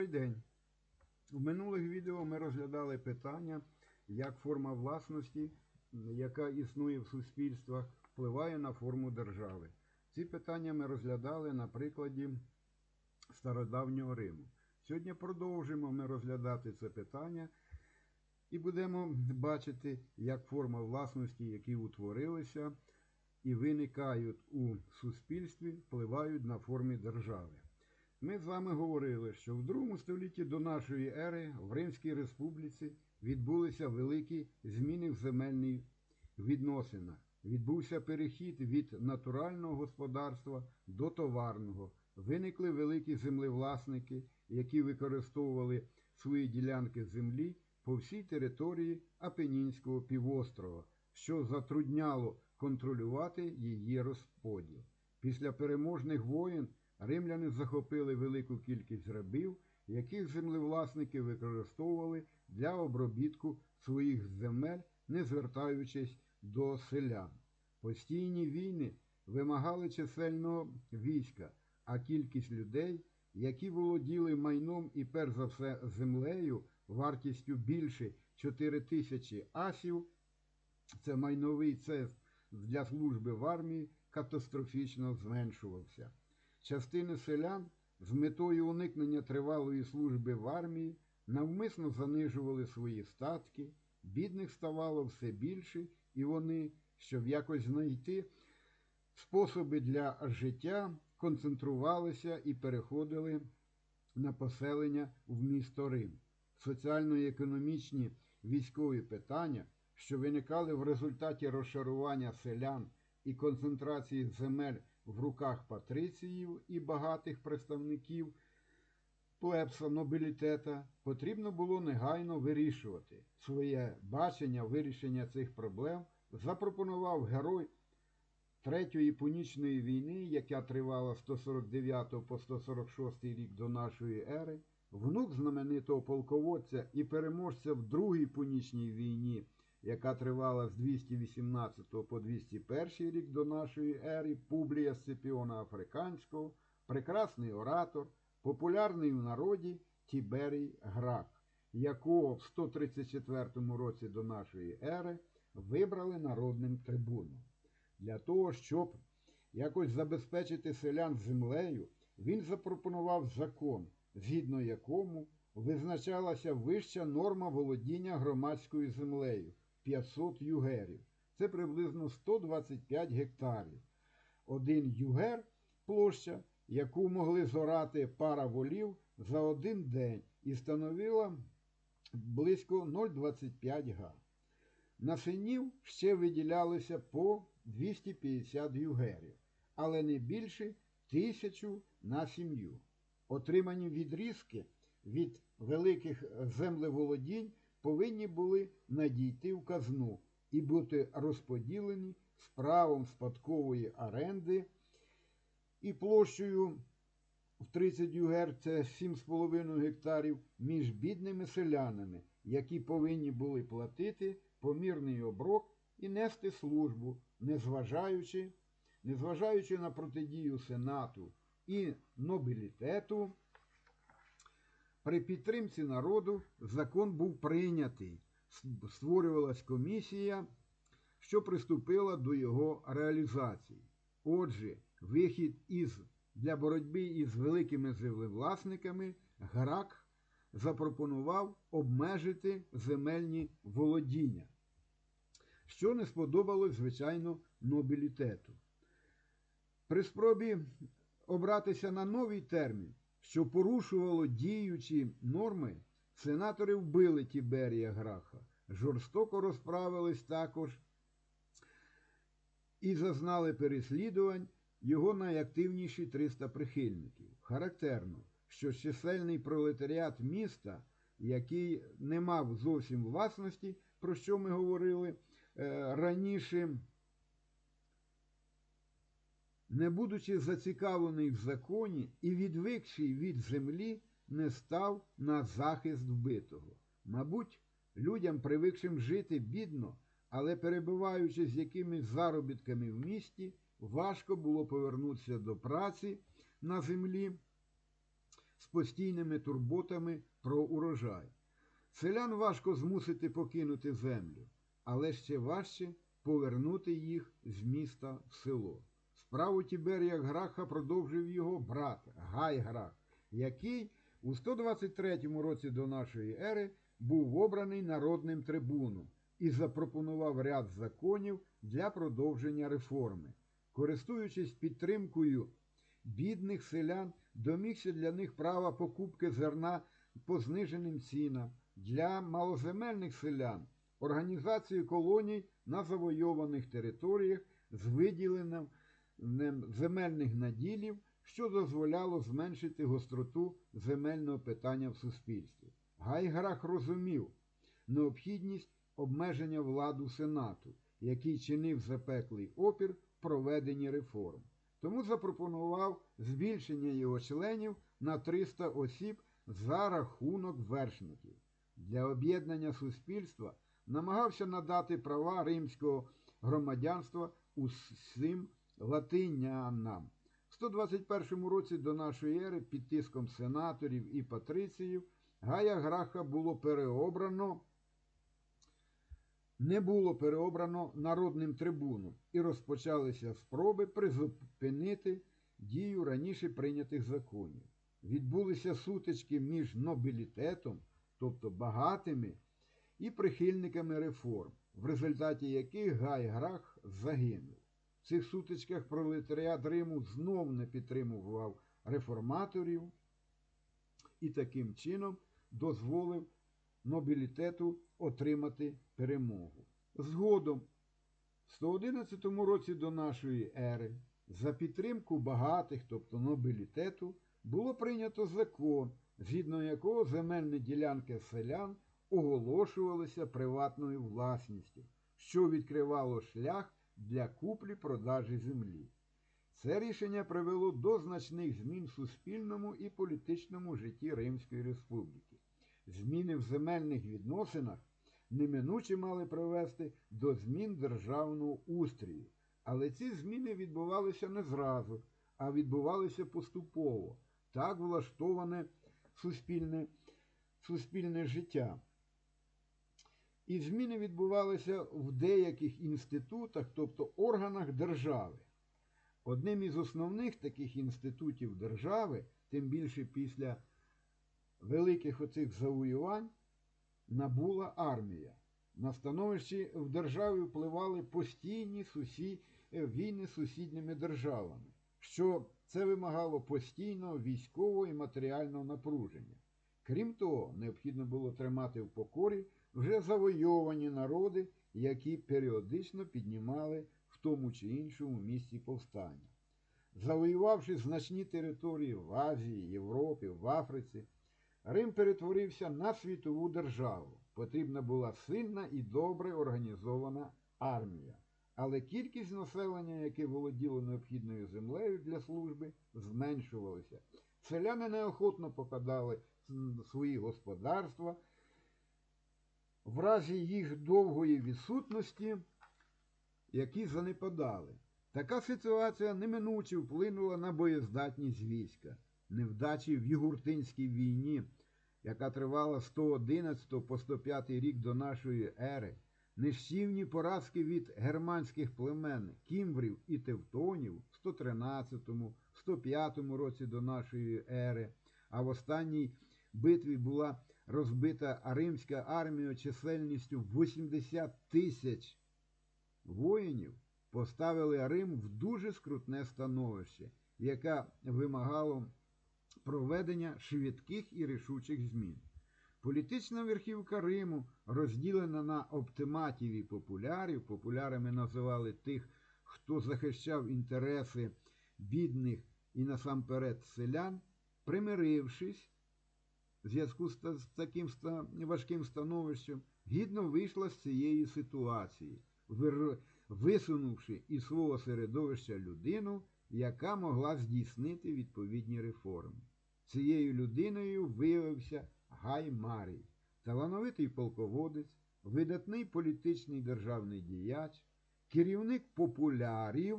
Добрий день. У минулих відео ми розглядали питання, як форма власності, яка існує в суспільствах, впливає на форму держави. Ці питання ми розглядали на прикладі стародавнього Риму. Сьогодні продовжимо ми розглядати це питання і будемо бачити, як форма власності, які утворилися і виникають у суспільстві, впливають на формі держави. Ми з вами говорили, що в другому столітті до нашої ери в Римській Республіці відбулися великі зміни в земельних відносинах. Відбувся перехід від натурального господарства до товарного. Виникли великі землевласники, які використовували свої ділянки землі по всій території Апенінського півострова, що затрудняло контролювати її розподіл. Після переможних воєн римляни захопили велику кількість рабів, яких землевласники використовували для обробітку своїх земель, не звертаючись до селян. Постійні війни вимагали чисельного війська, а кількість людей, які володіли майном і перш за все землею вартістю більше 4 тисячі асів, це майновий цех для служби в армії, катастрофічно зменшувався. Частини селян з метою уникнення тривалої служби в армії навмисно занижували свої статки, бідних ставало все більше, і вони, щоб якось знайти способи для життя, концентрувалися і переходили на поселення в місто Рим. Соціально-економічні військові питання, що виникали в результаті розшарування селян і концентрації земель в руках патриціїв і багатих представників плебса нобілітета, потрібно було негайно вирішувати. Своє бачення вирішення цих проблем запропонував герой Третьої Пунічної війни, яка тривала з 149 по 146 рік до нашої ери, внук знаменитого полководця і переможця в Другій Пунічній війні, яка тривала з 218 по 201 рік до нашої ери, Публія Сципіона Африканського, прекрасний оратор, популярний в народі Тіберій Грак, якого в 134 році до нашої ери вибрали народним трибуном. Для того, щоб якось забезпечити селян землею, він запропонував закон, згідно якому визначалася вища норма володіння громадською землею 500 югерів. Це приблизно 125 гектарів. Один югер площа, яку могли зорати пара волів за один день і становила близько 0,25 га. На синів ще виділялося по 250 югерів, але не більше тисячу на сім'ю. Отримані відрізки від великих землеволодінь повинні були надійти в казну і бути розподілені з правом спадкової оренди. І площею в 30 югер це 7,5 гектарів між бідними селянами, які повинні були платити помірний оброк і нести службу, незважаючи, незважаючи на протидію Сенату і нобілітету, при підтримці народу закон був прийнятий, створювалась комісія, що приступила до його реалізації. Отже, вихід із для боротьби із великими землевласниками Грак запропонував обмежити земельні володіння, що не сподобалось, звичайно, нобілітету. При спробі обратися на новий термін, що порушувало діючі норми, сенатори вбили Тіберія Граха, жорстоко розправились також і зазнали переслідувань його найактивніші 300 прихильників. Характерно, що чисельний пролетаріат міста, який не мав зовсім власності, про що ми говорили е, раніше, не будучи зацікавлений в законі і відвикший від землі, не став на захист вбитого. Мабуть, людям, привикшим жити бідно, але перебуваючи з якимись заробітками в місті, важко було повернутися до праці на землі з постійними турботами про урожай. Селян важко змусити покинути землю, але ще важче повернути їх з міста в село. Справу Тіберія Граха продовжив його брат Гай Грах, який у 123 році до нашої ери був обраний народним трибуном і запропонував ряд законів для продовження реформи. Користуючись підтримкою бідних селян, домігся для них права покупки зерна по зниженим цінам, для малоземельних селян організацію колоній на завойованих територіях з виділенням земельних наділів, що дозволяло зменшити гостроту земельного питання в суспільстві. Гайграх розумів необхідність обмеження владу Сенату, який чинив запеклий опір проведенні реформ. Тому запропонував збільшення його членів на 300 осіб за рахунок вершників. Для об'єднання суспільства намагався надати права римського громадянства усім латинянам. В 121 році до нашої ери під тиском сенаторів і патриціїв Гая Граха було переобрано, не було переобрано народним трибуном і розпочалися спроби призупинити дію раніше прийнятих законів. Відбулися сутички між нобілітетом, тобто багатими, і прихильниками реформ, в результаті яких Гай Грах загинув. В цих сутичках пролетаріат Риму знов не підтримував реформаторів і таким чином дозволив нобілітету отримати перемогу. Згодом, в 111 році до нашої ери, за підтримку багатих, тобто нобілітету, було прийнято закон, згідно якого земельні ділянки селян оголошувалися приватною власністю, що відкривало шлях для куплі-продажі землі. Це рішення привело до значних змін в суспільному і політичному житті Римської Республіки. Зміни в земельних відносинах неминуче мали привести до змін державного устрію. Але ці зміни відбувалися не зразу, а відбувалися поступово, так влаштоване суспільне, суспільне життя. І зміни відбувалися в деяких інститутах, тобто органах держави. Одним із основних таких інститутів держави, тим більше після великих оцих завоювань, набула армія. На становищі в державі впливали постійні сусі... війни з сусідніми державами, що це вимагало постійного військового і матеріального напруження. Крім того, необхідно було тримати в покорі вже завойовані народи, які періодично піднімали в тому чи іншому місці повстання. Завоювавши значні території в Азії, Європі, в Африці, Рим перетворився на світову державу. Потрібна була сильна і добре організована армія. Але кількість населення, яке володіло необхідною землею для служби, зменшувалася. Селяни неохотно покидали свої господарства. В разі їх довгої відсутності, які занепадали. Така ситуація неминуче вплинула на боєздатність війська. Невдачі в Югуртинській війні, яка тривала 111 по 105 рік до нашої ери, нищівні поразки від германських племен кімврів і тевтонів в 113-105 році до нашої ери, а в останній битві була розбита римська армія чисельністю 80 тисяч воїнів, поставили Рим в дуже скрутне становище, яке вимагало проведення швидких і рішучих змін. Політична верхівка Риму, розділена на оптиматів і популярів, популярами називали тих, хто захищав інтереси бідних і насамперед селян, примирившись, в зв'язку з таким важким становищем, гідно вийшла з цієї ситуації, висунувши із свого середовища людину, яка могла здійснити відповідні реформи. Цією людиною виявився Гай Марій, талановитий полководець, видатний політичний державний діяч, керівник популярів,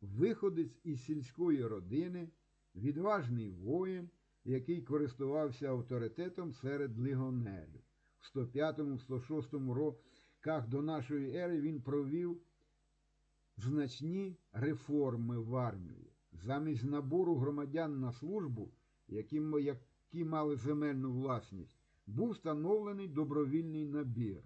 виходець із сільської родини, відважний воїн, який користувався авторитетом серед легіонерів. В 105-106 роках до нашої ери він провів значні реформи в армії. Замість набору громадян на службу, які, які мали земельну власність, був встановлений добровільний набір.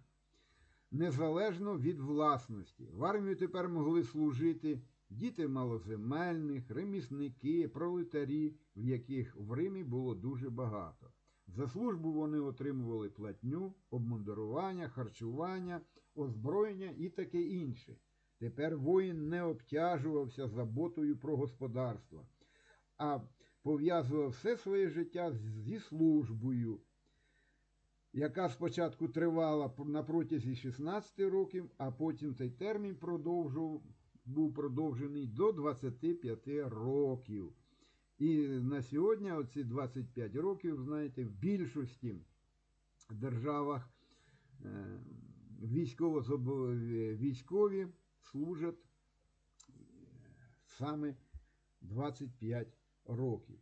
Незалежно від власності. В армію тепер могли служити діти малоземельних, ремісники, пролетарі, в яких в Римі було дуже багато. За службу вони отримували платню, обмундирування, харчування, озброєння і таке інше. Тепер воїн не обтяжувався заботою про господарство, а пов'язував все своє життя зі службою, яка спочатку тривала на протязі 16 років, а потім цей термін продовжував, був продовжений до 25 років. І на сьогодні оці 25 років, знаєте, в більшості державах е, військові служать е, саме 25 років.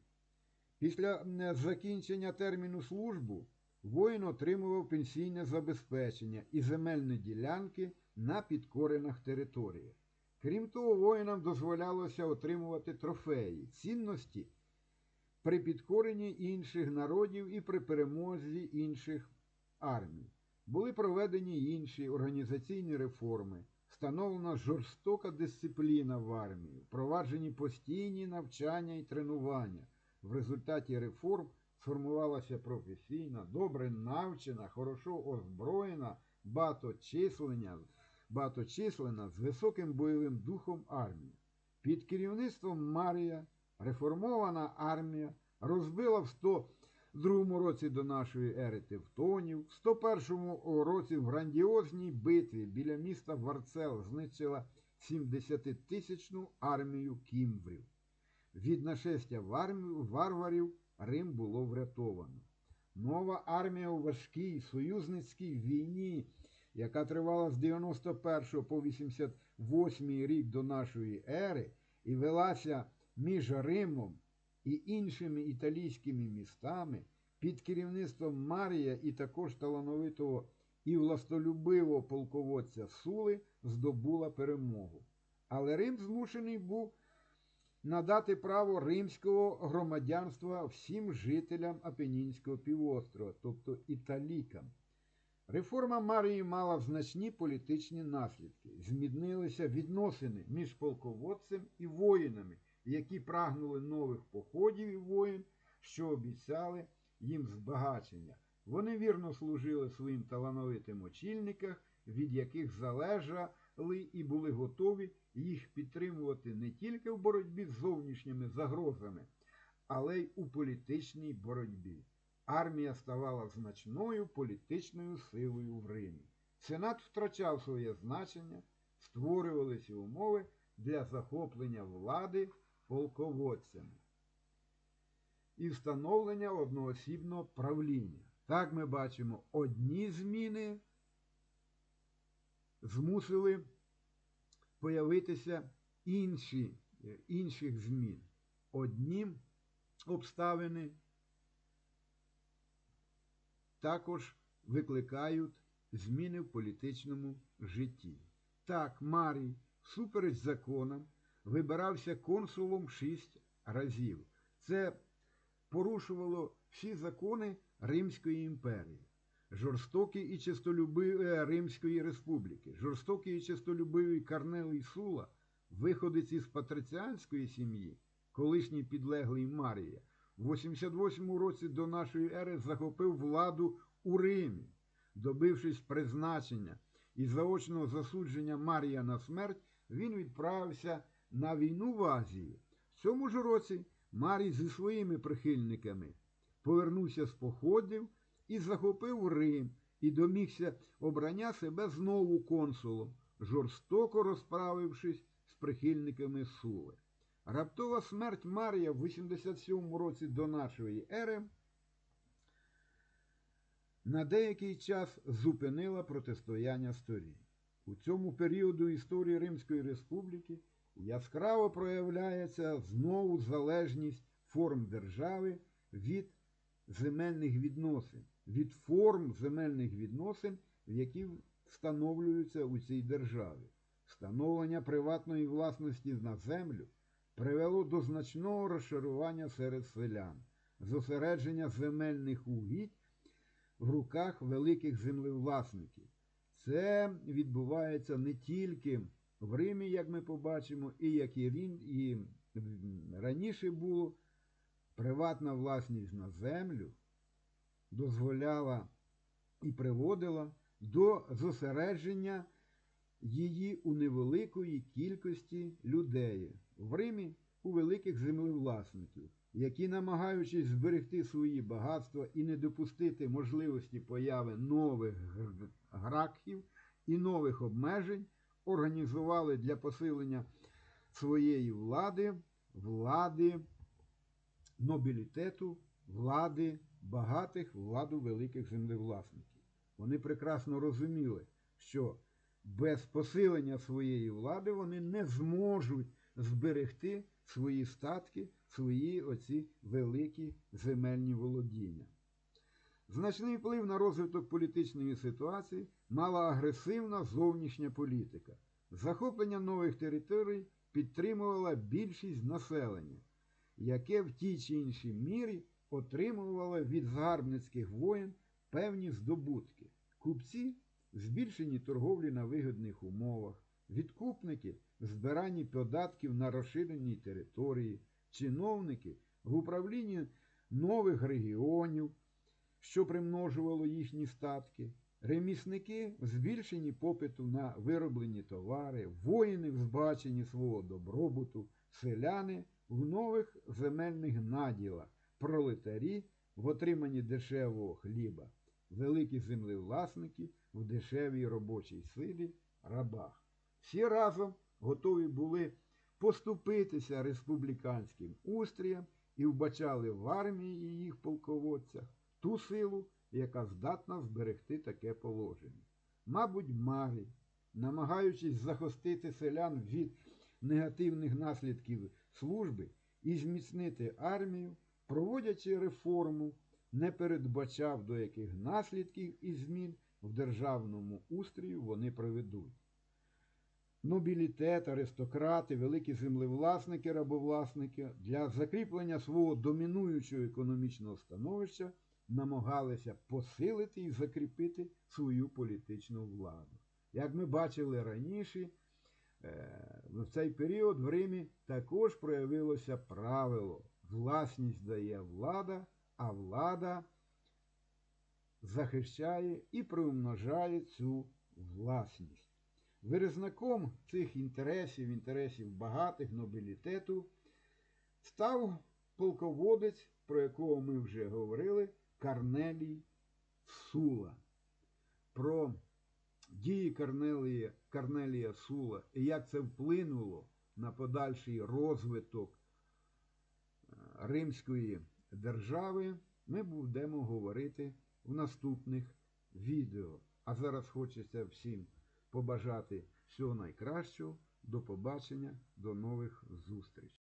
Після е, закінчення терміну службу воїн отримував пенсійне забезпечення і земельні ділянки на підкорених територіях. Крім того, воїнам дозволялося отримувати трофеї, цінності при підкоренні інших народів і при перемозі інших армій. Були проведені інші організаційні реформи, встановлена жорстока дисципліна в армії, впроваджені постійні навчання і тренування. В результаті реформ сформувалася професійна, добре навчена, хорошо озброєна, багаточисленна, багаточисленна з високим бойовим духом армія. Під керівництвом Марія реформована армія розбила в 102 році до нашої ери Тевтонів, в 101 році в грандіозній битві біля міста Варцел знищила 70-тисячну армію кімврів. Від нашестя варварів Рим було врятовано. Нова армія у важкій союзницькій війні, яка тривала з 91 по 88 рік до нашої ери, і велася між Римом і іншими італійськими містами під керівництвом Марія і також талановитого і властолюбивого полководця Сули здобула перемогу. Але Рим змушений був надати право римського громадянства всім жителям Апенінського півострова, тобто італікам. Реформа Марії мала значні політичні наслідки. Змінилися відносини між полководцем і воїнами, які прагнули нових походів і воїн, що обіцяли їм збагачення. Вони вірно служили своїм талановитим очільникам, від яких залежали і були готові їх підтримувати не тільки в боротьбі з зовнішніми загрозами, але й у політичній боротьбі. Армія ставала значною політичною силою в Римі. Сенат втрачав своє значення, створювалися умови для захоплення влади полководцями і встановлення одноосібного правління. Так ми бачимо, одні зміни змусили появитися інші, інших змін. Одні обставини також викликають зміни в політичному житті. Так, Марій, всупереч законам, вибирався консулом шість разів. Це порушувало всі закони Римської імперії, жорстокі і чистолюбиві Римської республіки, жорстокий і чистолюбивий Карнелий Сула, виходець із патриціанської сім'ї, колишній підлеглий Марія, в 88 році до нашої ери захопив владу у Римі, добившись призначення і заочного засудження Марія на смерть, він відправився на війну в Азію. В цьому ж році Марій зі своїми прихильниками повернувся з походів і захопив Рим і домігся обрання себе знову консулом, жорстоко розправившись з прихильниками Сули. Раптова смерть Марія в 87 році до нашої ери на деякий час зупинила протистояння сторін. У цьому періоду історії Римської Республіки яскраво проявляється знову залежність форм держави від земельних відносин, від форм земельних відносин, які встановлюються у цій державі. Встановлення приватної власності на землю привело до значного розшарування серед селян, зосередження земельних угідь в руках великих землевласників. Це відбувається не тільки в Римі, як ми побачимо, і як і, рін- і раніше було, приватна власність на землю дозволяла і приводила до зосередження її у невеликої кількості людей. В Римі у великих землевласників, які, намагаючись зберегти свої багатства і не допустити можливості появи нових гракхів і нових обмежень, організували для посилення своєї влади, влади нобілітету, влади багатих, владу великих землевласників. Вони прекрасно розуміли, що без посилення своєї влади вони не зможуть зберегти свої статки, свої оці великі земельні володіння. Значний вплив на розвиток політичної ситуації мала агресивна зовнішня політика. Захоплення нових територій підтримувала більшість населення, яке в тій чи іншій мірі отримувало від загарбницьких воєн певні здобутки. Купці збільшені торговлі на вигідних умовах, відкупники збиранні податків на розширеній території, чиновники в управлінні нових регіонів, що примножувало їхні статки, ремісники в збільшенні попиту на вироблені товари, воїни в збаченні свого добробуту, селяни в нових земельних наділах, пролетарі в отриманні дешевого хліба, великі землевласники в дешевій робочій силі, рабах. Всі разом готові були поступитися республіканським устріям і вбачали в армії і їх полководцях ту силу, яка здатна зберегти таке положення. Мабуть, маги, намагаючись захистити селян від негативних наслідків служби і зміцнити армію, проводячи реформу, не передбачав, до яких наслідків і змін в державному устрію вони приведуть. Нобілітет, аристократи, великі землевласники, рабовласники для закріплення свого домінуючого економічного становища намагалися посилити і закріпити свою політичну владу. Як ми бачили раніше, е, в цей період в Римі також проявилося правило: власність дає влада, а влада захищає і приумножає цю власність. Виразником цих інтересів, інтересів багатих нобілітету, став полководець, про якого ми вже говорили, Карнелій Сула. Про дії Карнелія, Карнелія Сула і як це вплинуло на подальший розвиток е, Римської держави, ми будемо говорити в наступних відео. А зараз хочеться всім побажати всього найкращого. До побачення, до нових зустрічей.